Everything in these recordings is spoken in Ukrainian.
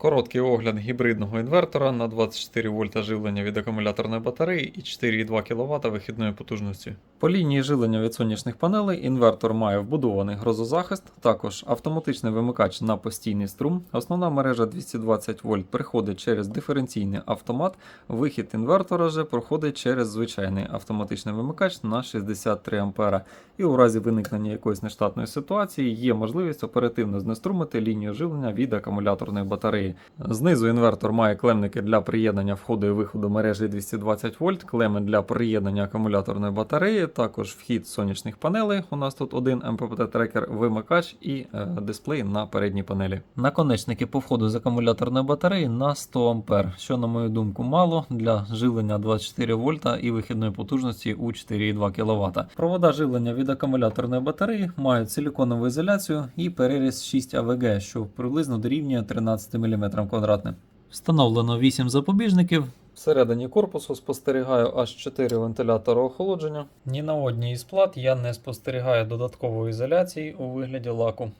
Короткий огляд гібридного інвертора на 24 вольта живлення від акумуляторної батареї і 4,2 кВт вихідної потужності. По лінії живлення від сонячних панелей інвертор має вбудований грозозахист, також автоматичний вимикач на постійний струм. Основна мережа 220 вольт приходить через диференційний автомат. Вихід інвертора же проходить через звичайний автоматичний вимикач на 63 А. І у разі виникнення якоїсь нештатної ситуації є можливість оперативно знеструмити лінію живлення від акумуляторної батареї. Знизу інвертор має клемники для приєднання входу і виходу мережі 220 вольт, клеми для приєднання акумуляторної батареї, також вхід сонячних панелей. У нас тут один МППТ-трекер, вимикач і е, дисплей на передній панелі. Наконечники по входу з акумуляторної батареї на 100 А, що, на мою думку, мало для живлення 24 вольта і вихідної потужності у 4,2 кВт. Провода живлення від акумуляторної батареї мають силіконову ізоляцію і переріз 6 АВГ, що приблизно дорівнює 13 мм квадратним. Встановлено 8 запобіжників. Всередині корпусу спостерігаю аж 4 вентилятори охолодження. Ні на одній із плат я не спостерігаю додаткової ізоляції у вигляді лаку.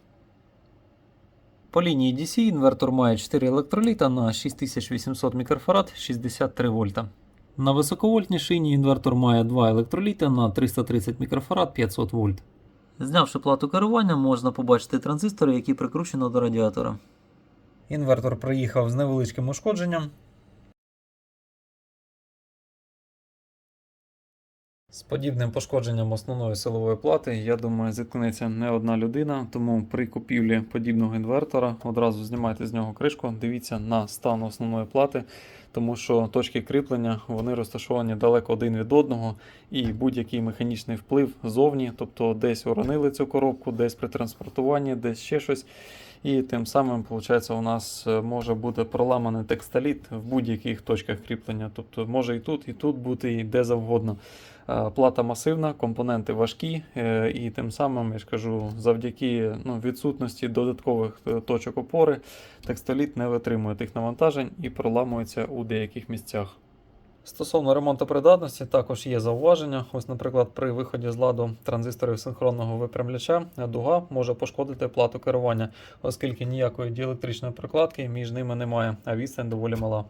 По лінії DC інвертор має 4 електроліта на 6800 мікрофарад 63 вольта. На високовольтній шині інвертор має 2 електроліта на 330 мікрофарад 500 вольт. Знявши плату керування, можна побачити транзистори, які прикручено до радіатора. Інвертор приїхав з невеличким ушкодженням. З подібним пошкодженням основної силової плати, я думаю, зіткнеться не одна людина. Тому при купівлі подібного інвертора одразу знімайте з нього кришку, дивіться на стан основної плати, тому що точки кріплення вони розташовані далеко один від одного, і будь-який механічний вплив зовні, тобто десь уронили цю коробку, десь при транспортуванні, десь ще щось. І тим самим, виходить, у нас е, може бути проламаний текстоліт в будь-яких точках кріплення. Тобто може і тут, і тут бути, і де завгодно. Е, Плата масивна, компоненти важкі, е, і тим самим, я ж кажу, завдяки ну, відсутності додаткових точок опори, текстоліт не витримує тих навантажень і проламується у деяких місцях. Стосовно ремонту придатності, також є зауваження. Ось, наприклад, при виході з ладу транзисторів синхронного випрямляча дуга може пошкодити плату керування, оскільки ніякої діелектричної прокладки між ними немає, а відстань доволі мала.